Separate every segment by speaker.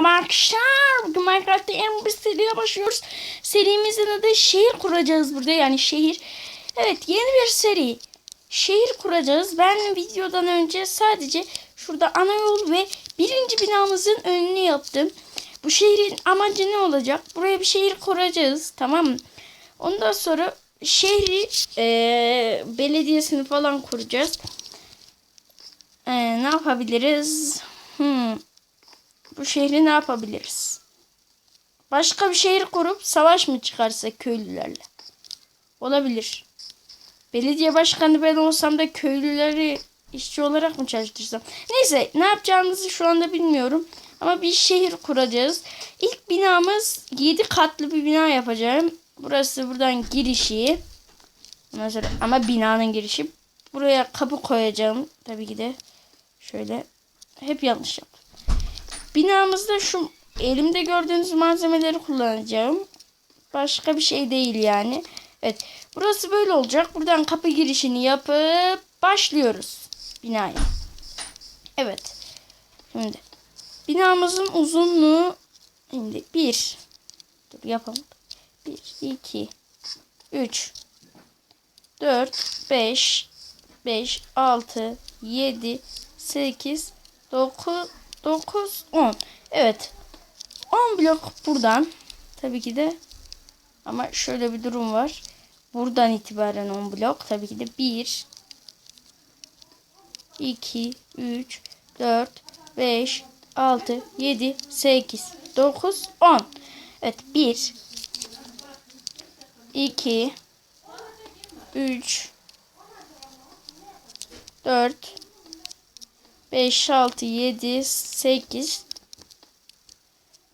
Speaker 1: Merhaba arkadaşlar. Bugün Minecraft'ta yeni bir seriye başlıyoruz. Serimizin adı şehir kuracağız burada. Yani şehir. Evet yeni bir seri. Şehir kuracağız. Ben videodan önce sadece şurada ana yol ve birinci binamızın önünü yaptım. Bu şehrin amacı ne olacak? Buraya bir şehir kuracağız. Tamam mı? Ondan sonra şehri eee, belediyesini falan kuracağız. Eee, ne yapabiliriz? Hmm. Bu şehri ne yapabiliriz? Başka bir şehir kurup savaş mı çıkarsak köylülerle? Olabilir. Belediye başkanı ben olsam da köylüleri işçi olarak mı çalıştırsam? Neyse ne yapacağımızı şu anda bilmiyorum. Ama bir şehir kuracağız. İlk binamız 7 katlı bir bina yapacağım. Burası buradan girişi. Sonra, ama binanın girişi. Buraya kapı koyacağım. Tabii ki de şöyle. Hep yanlış yaptım. Binamızda şu elimde gördüğünüz malzemeleri kullanacağım. Başka bir şey değil yani. Evet. Burası böyle olacak. Buradan kapı girişini yapıp başlıyoruz binaya. Evet. Şimdi binamızın uzunluğu şimdi 1 Dur yapalım. 1 2 3 4 5 5 6 7 8 9 9 10. Evet. 10 blok buradan. Tabii ki de ama şöyle bir durum var. Buradan itibaren 10 blok. Tabii ki de 1 2 3 4 5 6 7 8 9 10. Evet 1 2 3 4 5, 6, 7, 8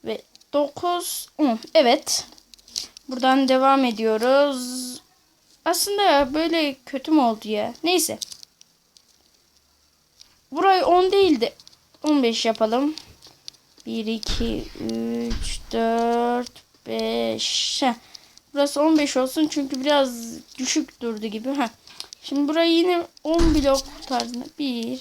Speaker 1: ve 9, 10. Evet. Buradan devam ediyoruz. Aslında böyle kötü mü oldu ya? Neyse. Burayı 10 değil de 15 yapalım. 1, 2, 3, 4, 5. Heh. Burası 15 olsun çünkü biraz düşük durdu gibi. Heh. Şimdi burayı yine 10 blok tarzında. 1,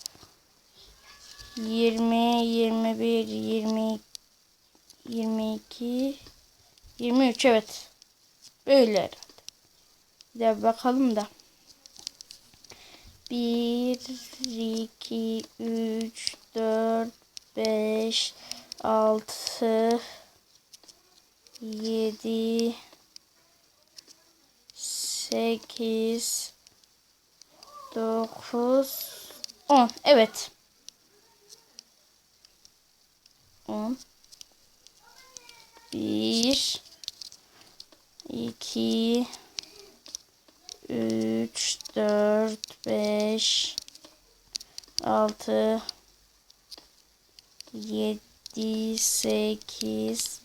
Speaker 1: 20, 21, 20, 22, 23 evet. Böyle herhalde. Bir de bakalım da. 1, 2, 3, 4, 5, 6, 7, 8, 9, 10. Evet. 10 1 2 3 4 5 6 7 8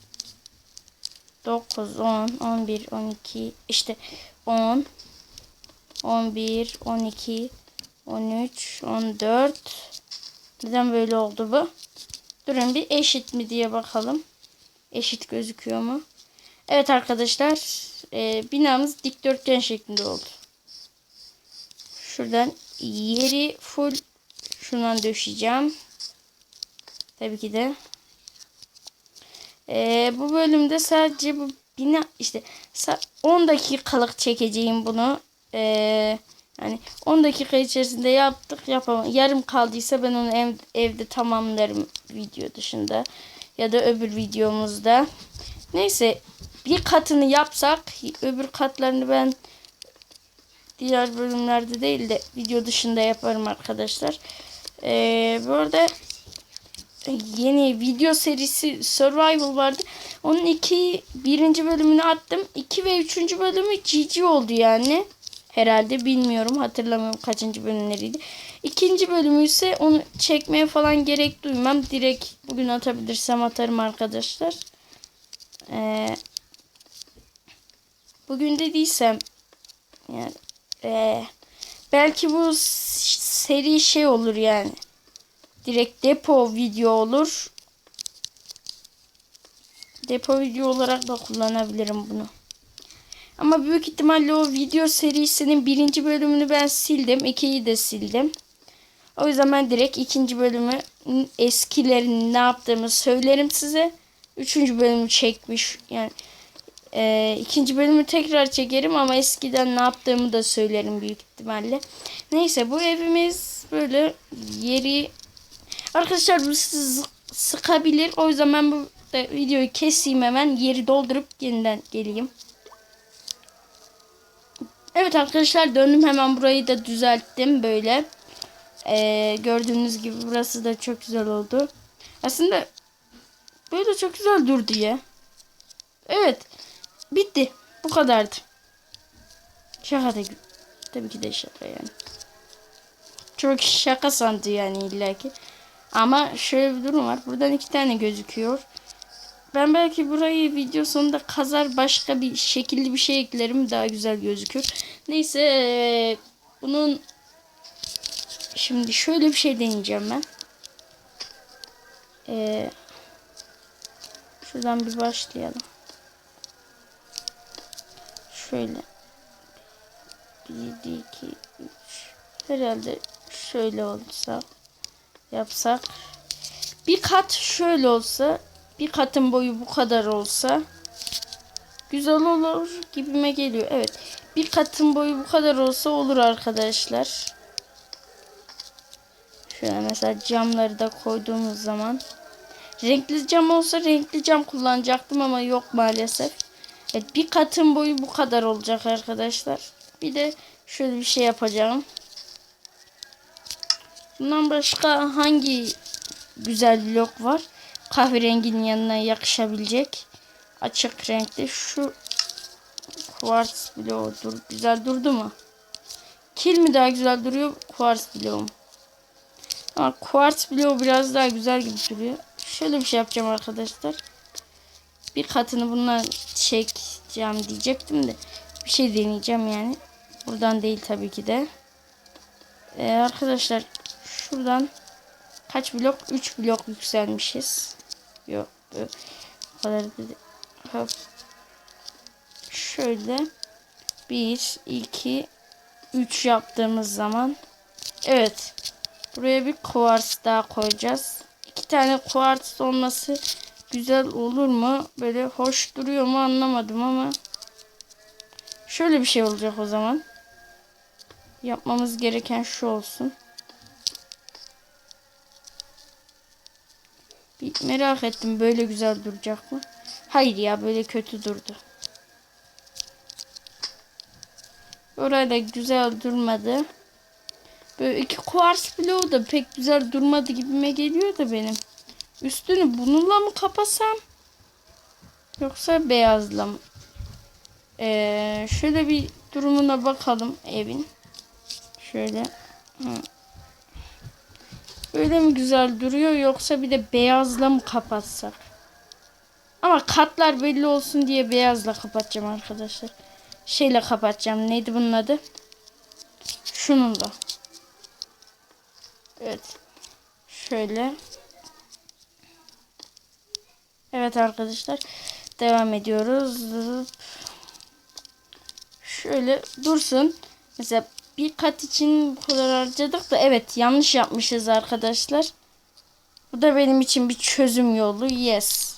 Speaker 1: 9 10 11 12 işte 10 11 12 13 14 neden böyle oldu bu? Durun bir eşit mi diye bakalım. Eşit gözüküyor mu? Evet arkadaşlar. E, binamız dikdörtgen şeklinde oldu. Şuradan yeri full şundan döşeyeceğim. Tabii ki de. E, bu bölümde sadece bu bina işte 10 dakikalık çekeceğim bunu. Eee yani 10 dakika içerisinde yaptık yapamam. Yarım kaldıysa ben onu ev, evde tamamlarım video dışında. Ya da öbür videomuzda. Neyse bir katını yapsak öbür katlarını ben diğer bölümlerde değil de video dışında yaparım arkadaşlar. Ee, bu arada yeni video serisi Survival vardı. Onun iki birinci bölümünü attım. 2 ve üçüncü bölümü GG oldu yani herhalde bilmiyorum hatırlamıyorum kaçıncı bölümleriydi. İkinci bölümü ise onu çekmeye falan gerek duymam. Direkt bugün atabilirsem atarım arkadaşlar. Ee, bugün dediysem yani ee, belki bu seri şey olur yani. Direkt depo video olur. Depo video olarak da kullanabilirim bunu. Ama büyük ihtimalle o video serisinin birinci bölümünü ben sildim. ikiyi de sildim. O yüzden ben direkt ikinci bölümü eskilerin ne yaptığımı söylerim size. Üçüncü bölümü çekmiş. Yani e, ikinci bölümü tekrar çekerim ama eskiden ne yaptığımı da söylerim büyük ihtimalle. Neyse bu evimiz böyle yeri arkadaşlar bu sizi sıkabilir. O yüzden ben bu videoyu keseyim hemen yeri doldurup yeniden geleyim. Evet arkadaşlar döndüm hemen burayı da düzelttim böyle. Ee, gördüğünüz gibi burası da çok güzel oldu. Aslında böyle çok güzel durdu ya. Evet. Bitti. Bu kadardı. Şaka da tabii ki de şaka yani. Çok şaka sandı yani illaki. Ama şöyle bir durum var. Buradan iki tane gözüküyor. Ben belki burayı video sonunda kazar başka bir şekilli bir şey eklerim daha güzel gözükür. Neyse bunun şimdi şöyle bir şey deneyeceğim ben. Eee, şuradan bir başlayalım. Şöyle. 1, 2, 3. Herhalde şöyle olsa yapsak. Bir kat şöyle olsa bir katın boyu bu kadar olsa güzel olur gibime geliyor. Evet. Bir katın boyu bu kadar olsa olur arkadaşlar. Şöyle mesela camları da koyduğumuz zaman renkli cam olsa renkli cam kullanacaktım ama yok maalesef. Evet bir katın boyu bu kadar olacak arkadaşlar. Bir de şöyle bir şey yapacağım. Bundan başka hangi güzel blok var? Kahverenginin yanına yakışabilecek. Açık renkli. Şu kuartz bloğu dur. Güzel durdu mu? Kil mi daha güzel duruyor? Kuartz bloğu mu? Ama kuartz bloğu biraz daha güzel gibi duruyor. Şöyle bir şey yapacağım arkadaşlar. Bir katını bundan çekeceğim diyecektim de. Bir şey deneyeceğim yani. Buradan değil tabii ki de. Ee, arkadaşlar şuradan kaç blok? 3 blok yükselmişiz. Yok. Kadar. Şöyle 1 2 3 yaptığımız zaman evet. Buraya bir kuvars daha koyacağız. İki tane kuvars olması güzel olur mu? Böyle hoş duruyor mu anlamadım ama şöyle bir şey olacak o zaman. Yapmamız gereken şu olsun. Merak ettim böyle güzel duracak mı? Hayır ya böyle kötü durdu. Orada güzel durmadı. Böyle iki kuvars bloğu da pek güzel durmadı gibime geliyor da benim. Üstünü bununla mı kapasam? Yoksa beyazla mı? Ee, şöyle bir durumuna bakalım evin. Şöyle. Hı. Öyle mi güzel duruyor yoksa bir de beyazla mı kapatsak? Ama katlar belli olsun diye beyazla kapatacağım arkadaşlar. Şeyle kapatacağım. Neydi bunun adı? Şununla. Evet. Şöyle. Evet arkadaşlar. Devam ediyoruz. Şöyle dursun. Mesela bir kat için bu kadar harcadık da evet yanlış yapmışız arkadaşlar. Bu da benim için bir çözüm yolu. Yes.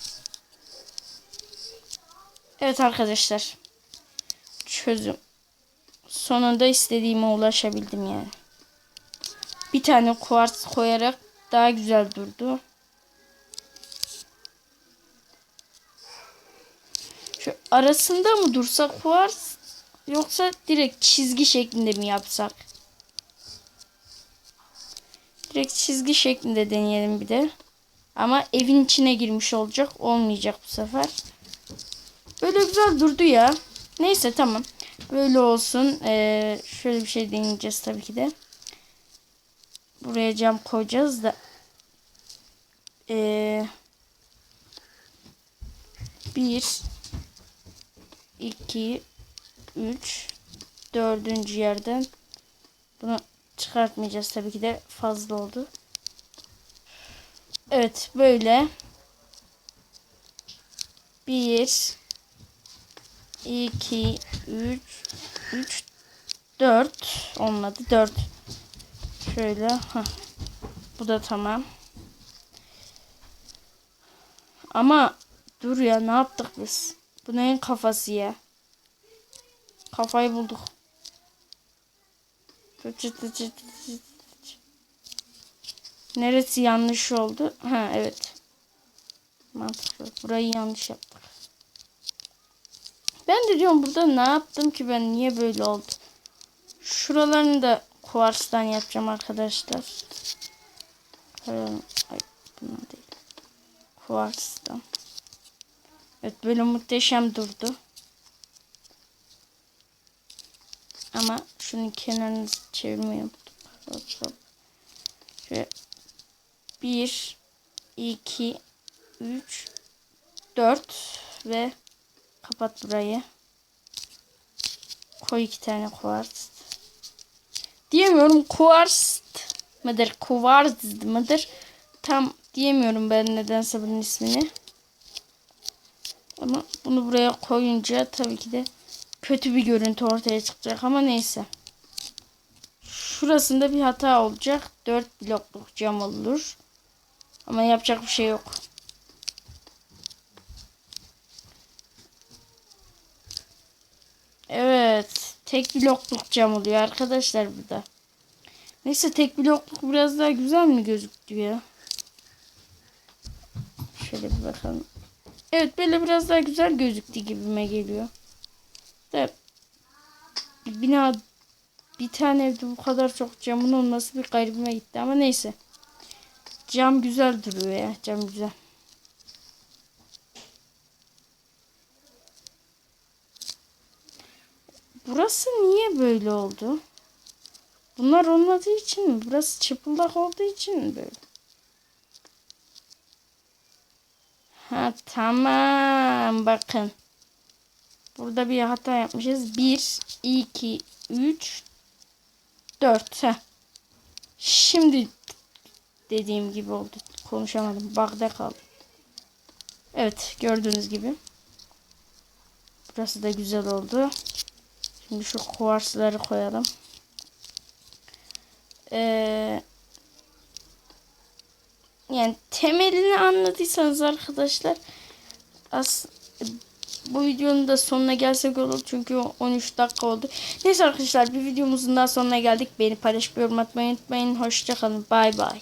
Speaker 1: Evet arkadaşlar. Çözüm. Sonunda istediğime ulaşabildim yani. Bir tane kuartz koyarak daha güzel durdu. Şu arasında mı dursa kuartz yoksa direkt çizgi şeklinde mi yapsak? Direkt çizgi şeklinde deneyelim bir de. Ama evin içine girmiş olacak. Olmayacak bu sefer. Böyle güzel durdu ya. Neyse tamam. Böyle olsun. Ee, şöyle bir şey deneyeceğiz tabii ki de. Buraya cam koyacağız da. Ee, 1 2 3 dördüncü yerden bunu çıkartmayacağız. Tabii ki de fazla oldu. Evet böyle. 1 2 3 3 4 olmadı 4 şöyle heh. bu da tamam. Ama dur ya ne yaptık biz? Bu neyin kafası ya kafayı bulduk neresi yanlış oldu ha evet mantıklı burayı yanlış yaptık ben de diyorum burada ne yaptım ki ben niye böyle oldu Şuralarını da kuvarstan yapacağım arkadaşlar. Koyalım. Ay değil. Kuvarstan. Evet böyle muhteşem durdu. Ama şunun kenarını. Hop hop. Şöyle. 1 2 3 4 ve kapat burayı. Koy iki tane kuvars. Diyemiyorum kuvars mıdır? Kuvars mıdır? Tam diyemiyorum ben nedense bunun ismini. Ama bunu buraya koyunca tabii ki de kötü bir görüntü ortaya çıkacak ama neyse. Şurasında bir hata olacak. 4 blokluk cam olur. Ama yapacak bir şey yok. Evet. Tek blokluk cam oluyor arkadaşlar burada. Neyse tek blokluk biraz daha güzel mi gözüktü ya? Şöyle bir bakalım. Evet böyle biraz daha güzel gözüktü gibime geliyor. Bir bina bir tane evde bu kadar çok camın olması bir garibime gitti ama neyse. Cam güzel duruyor ya. Cam güzel. Burası niye böyle oldu? Bunlar olmadığı için mi? Burası çıplak olduğu için mi böyle? Ha tamam bakın. Burada bir hata yapmışız. 1, 2, 3, 4. Heh. Şimdi dediğim gibi oldu. Konuşamadım. Bagda kaldım. Evet gördüğünüz gibi. Burası da güzel oldu. Şimdi şu kuvarsları koyalım. Ee, yani temelini anladıysanız arkadaşlar as bu videonun da sonuna gelsek olur çünkü 13 dakika oldu. Neyse arkadaşlar bir videomuzun daha sonuna geldik. Beni paylaşıp yorum unutmayın. Hoşçakalın. Bay bay.